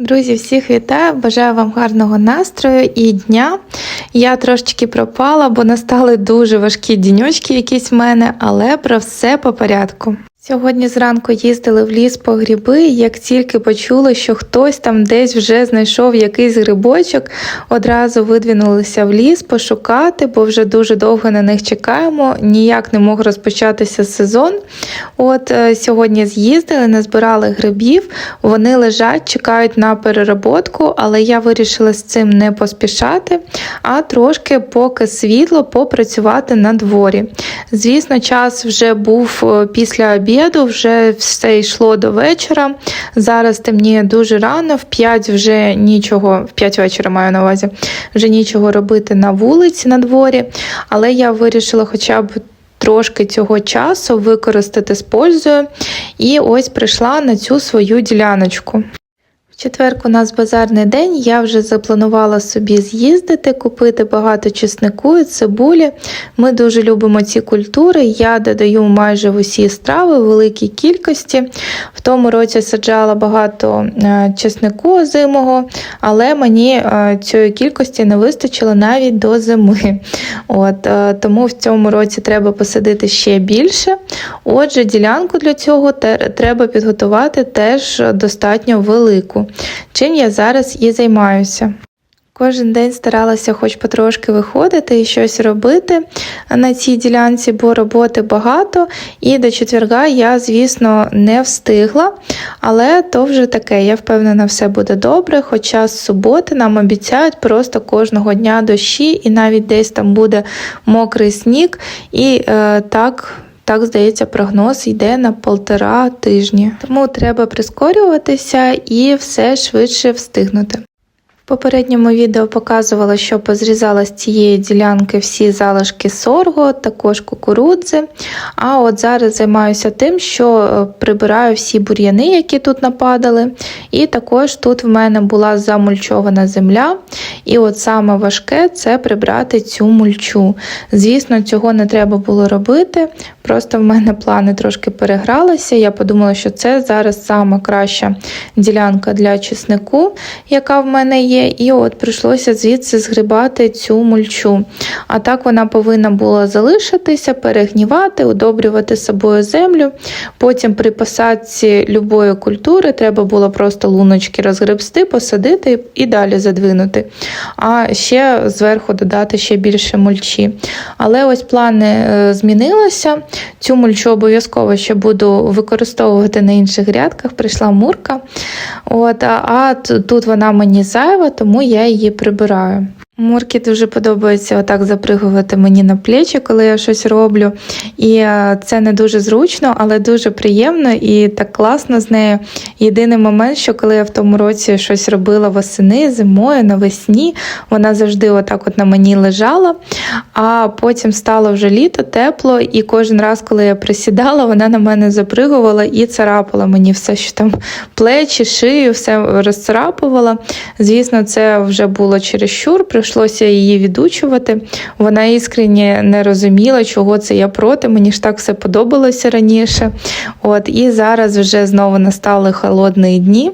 Друзі, всіх вітаю! Бажаю вам гарного настрою і дня. Я трошечки пропала, бо настали дуже важкі діньочки якісь в мене, але про все по порядку. Сьогодні зранку їздили в ліс по гриби. Як тільки почули, що хтось там десь вже знайшов якийсь грибочок, одразу видвинулися в ліс пошукати, бо вже дуже довго на них чекаємо. Ніяк не мог розпочатися сезон. От е, сьогодні з'їздили, назбирали грибів, вони лежать, чекають на перероботку, але я вирішила з цим не поспішати, а трошки, поки світло, попрацювати на дворі. Звісно, час вже був е, після обіду, вже все йшло до вечора. Зараз темніє дуже рано, в 5 вже нічого, в 5 вечора маю на увазі, вже нічого робити на вулиці, на дворі. Але я вирішила хоча б. Трошки цього часу використати з пользою, і ось прийшла на цю свою діляночку. В четвер у нас базарний день. Я вже запланувала собі з'їздити, купити багато чеснику і цибулі. Ми дуже любимо ці культури. Я додаю майже в усі страви в великій кількості. В тому році саджала багато е, чеснику озимого, але мені е, цієї кількості не вистачило навіть до зими. От, е, Тому в цьому році треба посадити ще більше. Отже, ділянку для цього треба підготувати теж достатньо велику чим я зараз і займаюся. Кожен день старалася хоч потрошки виходити і щось робити на цій ділянці, бо роботи багато, і до четверга я, звісно, не встигла, але то вже таке, я впевнена, все буде добре. Хоча з суботи нам обіцяють просто кожного дня дощі, і навіть десь там буде мокрий сніг, і е, так. Так, здається, прогноз йде на полтора тижні. Тому треба прискорюватися і все швидше встигнути В попередньому відео показувала, що позрізала з цієї ділянки всі залишки сорго, також кукурудзи. А от зараз займаюся тим, що е, прибираю всі бур'яни, які тут нападали. І також тут в мене була замульчована земля. І от саме важке це прибрати цю мульчу. Звісно, цього не треба було робити. Просто в мене плани трошки перегралися. Я подумала, що це зараз саме краща ділянка для чеснику, яка в мене є і от прийшлося звідси згрібати цю мульчу. А так вона повинна була залишитися, перегнівати, удобрювати собою землю. Потім при посадці любої культури треба було просто луночки розгребсти, посадити і далі задвинути. А ще зверху додати ще більше мульчі. Але ось плани е, змінилися. Цю мульчу обов'язково ще буду використовувати на інших грядках. Прийшла мурка. От, А тут вона мені зайва тому я її прибираю. Мурки дуже подобається отак запригувати мені на плечі, коли я щось роблю. І е, це не дуже зручно, але дуже приємно і так класно з нею. Єдиний момент, що коли я в тому році щось робила восени, зимою, навесні, вона завжди отак от на мені лежала, а потім стало вже літо, тепло, і кожен раз, коли я присідала, вона на мене запригувала і царапала мені все, що там плечі, шию, все розцарапувала. Звісно, це вже було чересчур прийшлося її відучувати. Вона іскренні не розуміла, чого це я проти. Мені ж так все подобалося раніше. От І зараз вже знову настали холодні дні,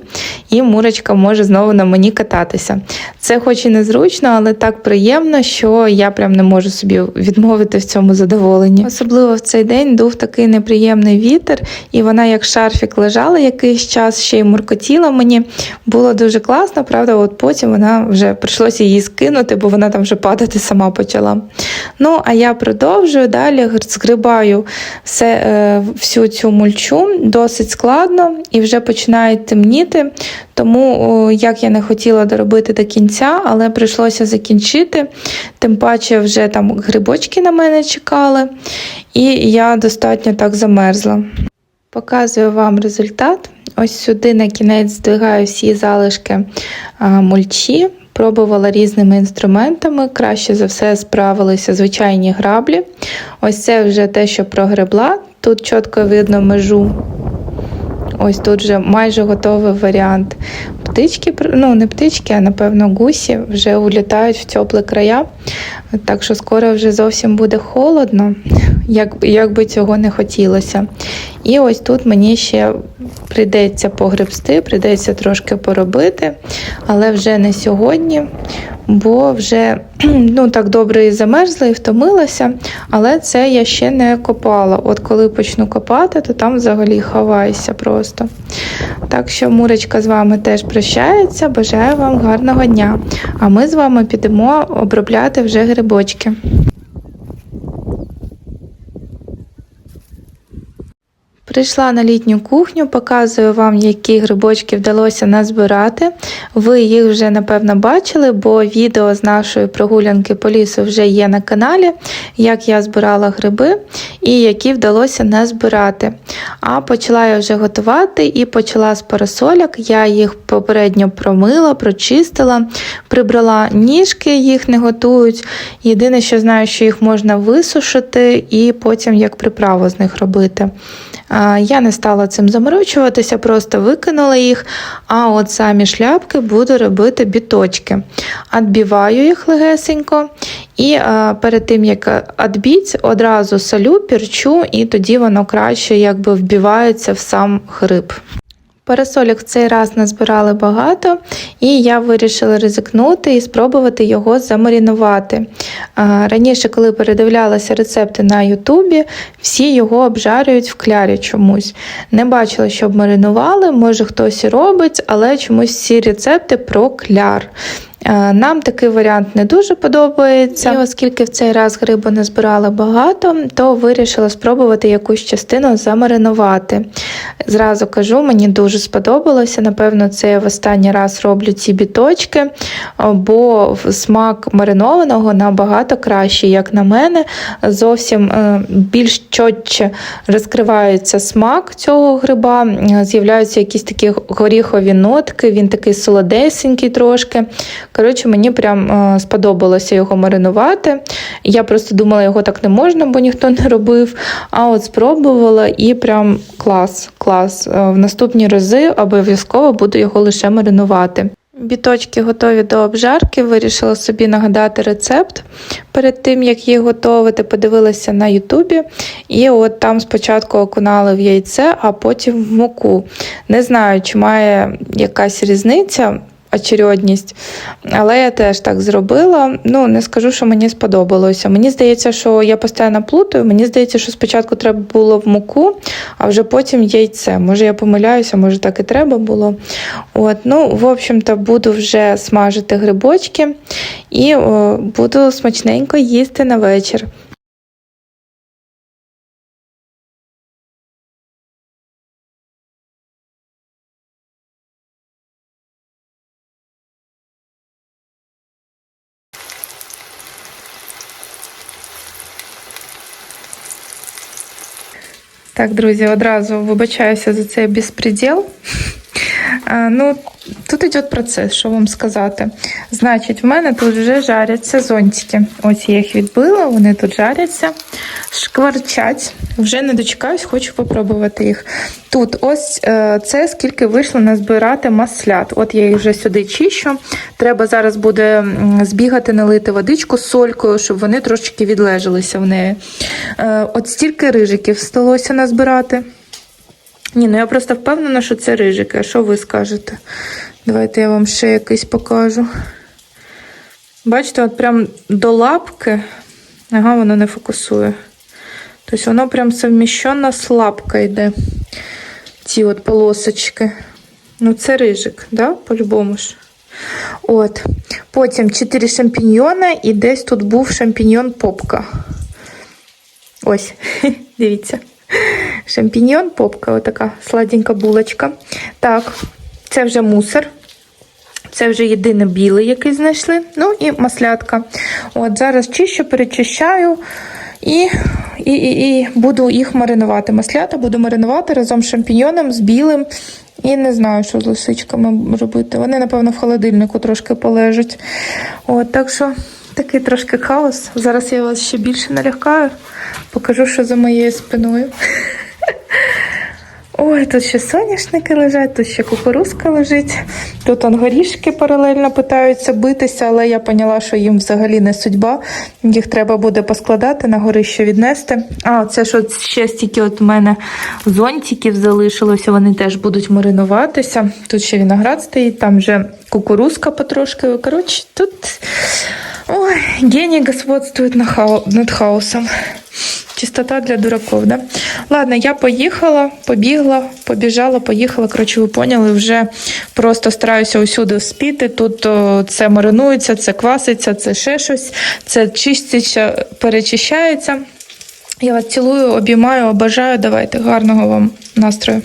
і мурочка може знову на мені кататися. Це хоч і незручно, але так приємно, що я прям не можу собі відмовити в цьому задоволенні. Особливо в цей день дув такий неприємний вітер, і вона, як шарфік, лежала якийсь час, ще й муркотіла мені. Було дуже класно, правда, от потім вона вже прийшлося її скинути бо вона там вже падати сама почала. Ну, а я продовжую далі згрибаю все, е, всю цю мульчу, досить складно і вже починає темніти. Тому, як я не хотіла доробити до кінця, але прийшлося закінчити. Тим паче, вже там грибочки на мене чекали, і я достатньо так замерзла. Показую вам результат. Ось сюди на кінець здвигаю всі залишки мульчі. Пробувала різними інструментами, краще за все справилися звичайні граблі. Ось це вже те, що прогребла. Тут чітко видно межу. Ось тут вже майже готовий варіант. Птички, ну не птички, а напевно гусі вже улітають в теплі края. Так що скоро вже зовсім буде холодно. як, як би цього не хотілося. І ось тут мені ще прийдеться погребсти, прийдеться трошки поробити, але вже не сьогодні, бо вже ну, так добре і замерзла, і втомилася. Але це я ще не копала. От коли почну копати, то там взагалі ховайся просто. Так що Мурочка з вами теж прощається. Бажаю вам гарного дня. А ми з вами підемо обробляти вже грибочки. Прийшла на літню кухню, показую вам, які грибочки вдалося назбирати. Ви їх вже напевно бачили, бо відео з нашої прогулянки по лісу вже є на каналі, як я збирала гриби і які вдалося назбирати. А почала я вже готувати і почала з парасоляк. Я їх попередньо промила, прочистила, прибрала ніжки, їх не готують. Єдине, що знаю, що їх можна висушити і потім як приправу з них робити. Я не стала цим заморочуватися, просто викинула їх. А от самі шляпки буду робити біточки. Адбіваю їх легесенько. І перед тим, як відбіть, одразу солю, пірчу, і тоді воно краще якби вбивається в сам гриб. Парасолік в цей раз назбирали багато, і я вирішила ризикнути і спробувати його замарінувати. Раніше, коли передивлялася рецепти на Ютубі, всі його обжарюють в клярі чомусь. Не бачила, щоб маринували, може хтось і робить, але чомусь всі рецепти про кляр. Е, Нам такий варіант не дуже подобається. І оскільки в цей раз грибу не збирали багато, то вирішила спробувати якусь частину замаринувати. Зразу кажу, мені дуже сподобалося. Напевно, це я в останній раз роблю ці біточки, бо смак маринованого набагато кращий, як на мене. Зовсім е, більш чотче розкривається смак цього гриба, з'являються якісь такі горіхові нотки, він такий солодесенький трошки. Коротше, мені прям е, сподобалося його маринувати. Я просто думала, його так не можна, бо ніхто не робив. А от спробувала і прям клас, клас. Е, В наступні рази обов'язково буду його лише маринувати. Біточки готові до обжарки. Вирішила собі нагадати рецепт перед тим, як їх готувати. Подивилася на Ютубі, і от там спочатку окунали в яйце, а потім в муку. Не знаю, чи має якась різниця очередність. Але я теж так зробила. Ну, не скажу, що мені сподобалося. Мені здається, що я постійно плутаю. Мені здається, що спочатку треба було в муку, а вже потім яйце. Може, я помиляюся, може так і треба було. От, ну, в общем-то, буду вже смажити грибочки і о, буду смачненько їсти на вечір. Так, друзі, одразу вибачаюся за цей безпреділ. А, Ну, тут йде процес, що вам сказати. Значить, в мене тут вже жаряться зонтики. Ось я їх відбила, вони тут жаряться, шкварчать. Вже не дочекаюсь, хочу попробувати їх. Тут ось е, це скільки вийшло назбирати маслят. От я їх вже сюди чищу. Треба зараз буде збігати, налити водичку з солькою, щоб вони трошечки відлежалися в неї. Е, От стільки рижиків сталося назбирати. Ні, ну я просто впевнена, що це рижики. А що ви скажете? Давайте я вам ще якийсь покажу. Бачите, от прям до лапки. Ага, воно не фокусує. Тобто воно прям совміщенно з лапкою йде. Ці от полосочки. Ну, це рижик, да? По-любому ж. От. Потім 4 шампіньйони і десь тут був шампіньйон попка. Ось, дивіться. Шампіньйон, попка, отака сладенька булочка. Так, це вже мусор. Це вже єдине білий, який знайшли. Ну і маслятка. От Зараз чищу, перечищаю і, і, і, і буду їх маринувати. Маслята буду маринувати разом з шампіньйоном, з білим. І не знаю, що з лисичками робити. Вони, напевно, в холодильнику трошки полежать. От, Так що такий трошки хаос. Зараз я вас ще більше налякаю. Покажу, що за моєю спиною. Ой, тут ще соняшники лежать, тут ще кукурузка лежить. Тут горішки паралельно питаються битися, але я поняла, що їм взагалі не судьба. Їх треба буде поскладати, на горище віднести. А, це що ще стільки от у мене зонтиків залишилося, вони теж будуть маринуватися. Тут ще виноград стоїть, там вже кукурузка потрошки. Коротше, тут ой, геній господствує над хаосом. Чистота для дураков, да? Ладно, я поїхала, побігла, побіжала, поїхала. Коротше, ви поняли, вже просто стараюся усюди спіти. Тут о, це маринується, це кваситься, це ще щось, це чиститься, перечищається. Я вас цілую, обіймаю, обажаю. Давайте гарного вам настрою.